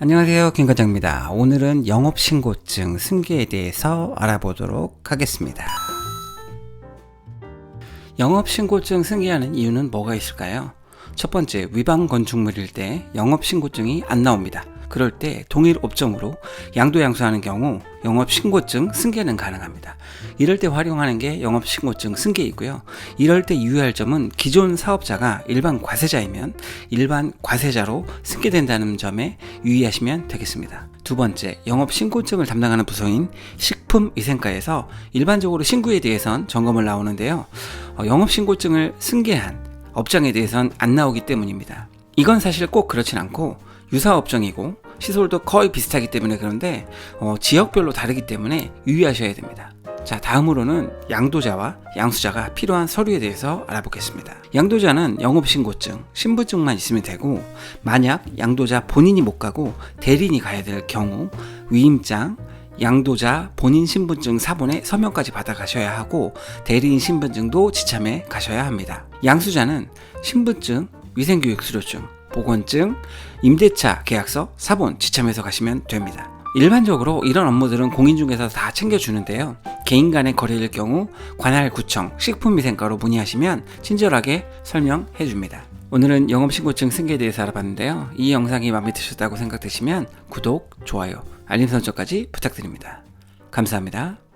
안녕하세요. 김과장입니다. 오늘은 영업신고증 승계에 대해서 알아보도록 하겠습니다. 영업신고증 승계하는 이유는 뭐가 있을까요? 첫 번째, 위반 건축물일 때 영업신고증이 안 나옵니다. 그럴 때 동일 업종으로 양도양수하는 경우 영업신고증 승계는 가능합니다. 이럴 때 활용하는 게 영업신고증 승계이고요. 이럴 때 유의할 점은 기존 사업자가 일반 과세자이면 일반 과세자로 승계된다는 점에 유의하시면 되겠습니다. 두 번째, 영업신고증을 담당하는 부서인 식품위생과에서 일반적으로 신고에 대해선 점검을 나오는데요. 어, 영업신고증을 승계한 업장에 대해선 안 나오기 때문입니다. 이건 사실 꼭 그렇진 않고 유사 업종이고 시설도 거의 비슷하기 때문에 그런데 어, 지역별로 다르기 때문에 유의하셔야 됩니다. 자, 다음으로는 양도자와 양수자가 필요한 서류에 대해서 알아보겠습니다. 양도자는 영업신고증, 신분증만 있으면 되고, 만약 양도자 본인이 못 가고 대리인이 가야 될 경우, 위임장, 양도자 본인 신분증 사본에 서명까지 받아가셔야 하고, 대리인 신분증도 지참해 가셔야 합니다. 양수자는 신분증, 위생교육 수료증, 보건증, 임대차 계약서, 사본 지참해서 가시면 됩니다. 일반적으로 이런 업무들은 공인중개사에서 다 챙겨주는데요. 개인 간의 거래일 경우 관할 구청 식품위생과로 문의하시면 친절하게 설명해 줍니다. 오늘은 영업신고증 승계에 대해서 알아봤는데요. 이 영상이 마음에 드셨다고 생각되시면 구독, 좋아요, 알림 설정까지 부탁드립니다. 감사합니다.